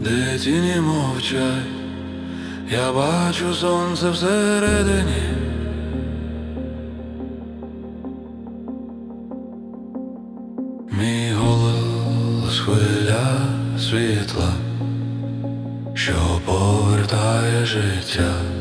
де тіні мовчать, я бачу сонце всередині. Мій голос хвиля світла, що повертає життя.